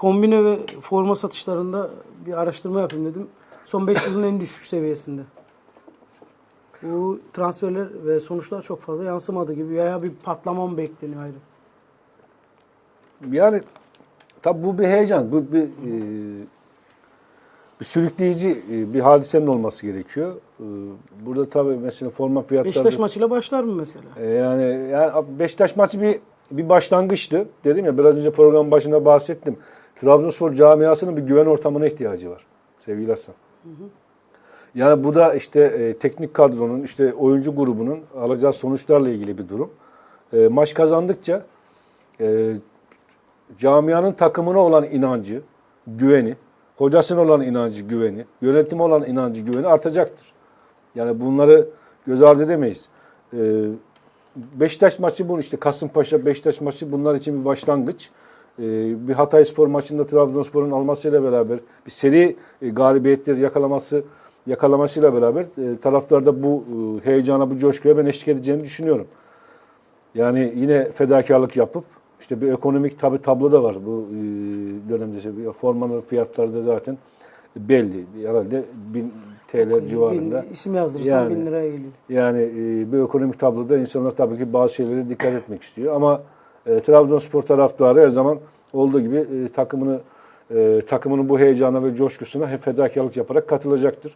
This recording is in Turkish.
kombine ve forma satışlarında bir araştırma yapayım dedim. Son 5 yılın en düşük seviyesinde. Bu transferler ve sonuçlar çok fazla yansımadı gibi veya bir patlama mı bekleniyor ayrı? Yani tabi bu bir heyecan, bu bir, e, bir sürükleyici e, bir hadisenin olması gerekiyor. E, burada tabii mesela forma fiyatları... Beşiktaş maçıyla başlar mı mesela? E, yani, yani Beşiktaş maçı bir bir başlangıçtı. Dedim ya biraz önce programın başında bahsettim. Trabzonspor camiasının bir güven ortamına ihtiyacı var sevgili Hasan. Yani bu da işte e, teknik kadronun, işte oyuncu grubunun alacağı sonuçlarla ilgili bir durum. E, maç kazandıkça e, camianın takımına olan inancı, güveni, hocasına olan inancı, güveni, yönetime olan inancı, güveni artacaktır. Yani bunları göz ardı edemeyiz. E, Beşiktaş maçı bu işte Kasımpaşa Beşiktaş maçı bunlar için bir başlangıç. Ee, bir Hatayspor maçında Trabzonspor'un almasıyla beraber bir seri e, yakalaması yakalamasıyla beraber e, taraftarda bu e, heyecana, bu coşkuya ben eşlik edeceğini düşünüyorum. Yani yine fedakarlık yapıp işte bir ekonomik tabi tablo da var bu e, dönemde. İşte Formanın fiyatları da zaten belli. Herhalde 1000 TL civarında. Bir isim yazdırırsan Yani. 1000 liraya geliyor. Yani e, bu ekonomik tabloda insanlar tabii ki bazı şeylere dikkat etmek istiyor. Ama e, Trabzonspor taraftarı her zaman olduğu gibi e, takımını e, takımının bu heyecana ve coşkusuna hep fedakarlık yaparak katılacaktır.